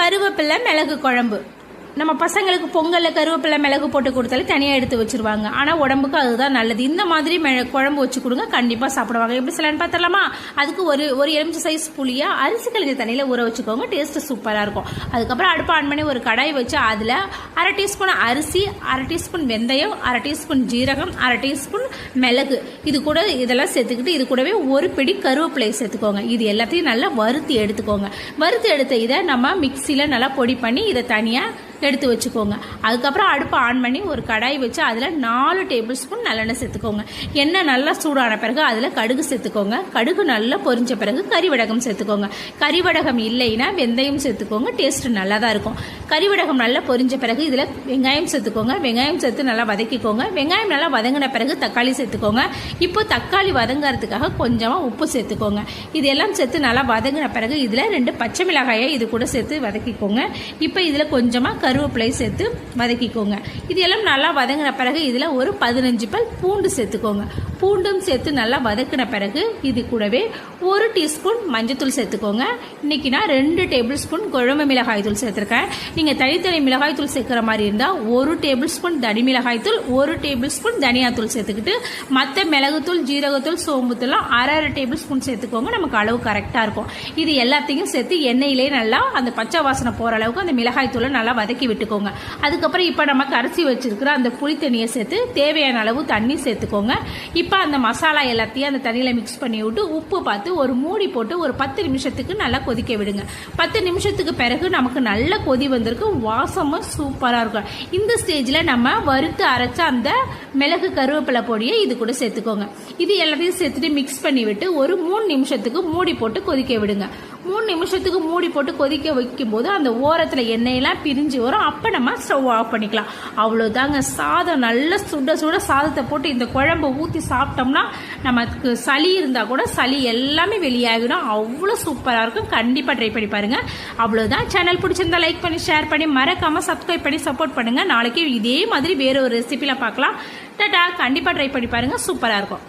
கருவேப்பிலை மிளகு குழம்பு. நம்ம பசங்களுக்கு பொங்கலில் கருவேப்பிலை மிளகு போட்டு கொடுத்தாலே தனியாக எடுத்து வச்சிருவாங்க. ஆனால் உடம்புக்கு அதுதான் நல்லது. இந்த மாதிரி குழம்பு வச்சு கொடுங்க கண்டிப்பாக சாப்பிடுவாங்க. எப்படி சிலன்னு பார்த்துலாமா அதுக்கு ஒரு ஒரு எலுமிச்சை சைஸ் புளியாக அரிசி கழிஞ்ச தண்ணியில் ஊற வச்சுக்கோங்க. டேஸ்ட்டு சூப்பராக இருக்கும். அதுக்கப்புறம் அடுப்பு ஆன் பண்ணி ஒரு கடாய் வச்சு அதில் அரை டீஸ்பூன் அரிசி அரை டீஸ்பூன் வெந்தயம் அரை டீஸ்பூன் ஜீரகம் அரை டீஸ்பூன் மிளகு. இது கூட இதெல்லாம் சேர்த்துக்கிட்டு இது கூடவே ஒரு பிடி கருவேப்பிலையை சேர்த்துக்கோங்க. இது எல்லாத்தையும் நல்லா வறுத்து எடுத்துக்கோங்க. வறுத்து எடுத்த இதை நம்ம மிக்சியில் நல்லா பொடி பண்ணி இதை தனியாக எடுத்து வச்சுக்கோங்க. அதுக்கப்புறம் அடுப்பை ஆன் பண்ணி ஒரு கடாய் வச்சு அதில் நாலு டேபிள் ஸ்பூன் நல்லெண்ணெய் சேர்த்துக்கோங்க. எண்ணெய் நல்லா சூடான பிறகு அதில் கடுகு சேர்த்துக்கோங்க. கடுகு நல்லா பொரிஞ்ச பிறகு கறிவடகம் சேர்த்துக்கோங்க. கறிவடகம் இல்லைன்னா வெந்தயம் சேர்த்துக்கோங்க. டேஸ்ட் நல்லா தான் இருக்கும். கறிவடகம் நல்லா பொரிஞ்ச பிறகு இதில் வெங்காயம் சேர்த்துக்கோங்க. வெங்காயம் சேர்த்து நல்லா வதக்கிக்கோங்க. வெங்காயம் நல்லா வதங்கின பிறகு தக்காளி சேர்த்துக்கோங்க. இப்போ தக்காளி வதங்குறதுக்காக கொஞ்சமாக உப்பு சேர்த்துக்கோங்க. இதெல்லாம் சேர்த்து நல்லா வதங்கின பிறகு இதில் ரெண்டு பச்சை மிளகாயை இது கூட சேர்த்து வதக்கிக்கோங்க. இப்போ இதில் கொஞ்சமாக கருவேப்பிலை சேர்த்து வதக்கிக்கோங்க. இது எல்லாம் நல்லா வதங்கின பிறகு இதில் ஒரு பதினஞ்சு பல் பூண்டு சேர்த்துக்கோங்க. பூண்டும் சேர்த்து நல்லா வதக்கின பிறகு இது கூடவே ஒரு டீஸ்பூன் மஞ்சத்தூள் சேர்த்துக்கோங்க. இன்னைக்கு நான் ரெண்டு டேபிள் ஸ்பூன் குழம்பு மிளகாய் தூள் சேர்த்துருக்கேன். நீங்கள் தனித்தனி மிளகாய் தூள் சேர்க்குற மாதிரி இருந்தால் ஒரு டேபிள் ஸ்பூன் தனி மிளகாய் தூள் ஒரு டேபிள் ஸ்பூன் தனியாத்தூள் சேர்த்துக்கிட்டு மற்ற மிளகுத்தூள் ஜீரகத்தூள் சோம்புத்தூள்லாம் அரை அரை டேபிள் ஸ்பூன் சேர்த்துக்கோங்க. நமக்கு அளவு கரெக்டாக இருக்கும். இது எல்லாத்தையும் சேர்த்து எண்ணெயிலே நல்லா அந்த பச்சை வாசனை போகிற அளவுக்கு அந்த மிளகாய் தூளை நல்லா வதக்கி விட்டுக்கோங்க. அதுக்கப்புறம் இப்போ நம்ம கரைச்சி வச்சுருக்கிற அந்த புளி தண்ணியை சேர்த்து தேவையான அளவு தண்ணி சேர்த்துக்கோங்க. இப்போ அந்த மசாலா எல்லாத்தையும் அந்த தண்ணியில் மிக்ஸ் பண்ணி விட்டு உப்பு பார்த்து ஒரு மூடி போட்டு ஒரு பத்து நிமிஷத்துக்கு நல்லா கொதிக்க விடுங்க. பத்து நிமிஷத்துக்கு பிறகு நமக்கு நல்ல கொதி வந்திருக்கு. வாசமும் சூப்பராக இருக்கும். இந்த ஸ்டேஜில் நம்ம வறுத்து அரைச்ச அந்த மிளகு கருவேப்பிலை பொடியை இது கூட சேர்த்துக்கோங்க. இது எல்லாத்தையும் சேர்த்துட்டு மிக்ஸ் பண்ணி விட்டு ஒரு மூணு நிமிஷத்துக்கு மூடி போட்டு கொதிக்க விடுங்க. மூணு நிமிஷத்துக்கு மூடி போட்டு கொதிக்க வைக்கும்போது அந்த ஓரத்தில் எண்ணெயெல்லாம் பிரிஞ்சு வரும். அப்போ நம்ம ஸ்டவ் ஆஃப் பண்ணிக்கலாம். அவ்வளோதாங்க சாதம் நல்லா சுட சுட சாதத்தை போட்டு இந்த குழம்பு ஊற்றி சாப்பிட்டோம்னா நமக்கு சளி இருந்தால் கூட சளி எல்லாமே வெளியாகிடும். அவ்வளோ சூப்பராக இருக்கும். கண்டிப்பாக ட்ரை பண்ணி பாருங்கள் அவ்வளோதான் சேனல் பிடிச்சிருந்தா லைக் பண்ணி ஷேர் பண்ணி மறக்காமல் சப்ஸ்கிரைப் பண்ணி சப்போர்ட் பண்ணுங்கள் நாளைக்கு இதே மாதிரி வேறு ஒரு ரெசிபியில் பார்க்கலாம். டட்டா கண்டிப்பாக ட்ரை பண்ணி பாருங்கள் சூப்பராக இருக்கும்.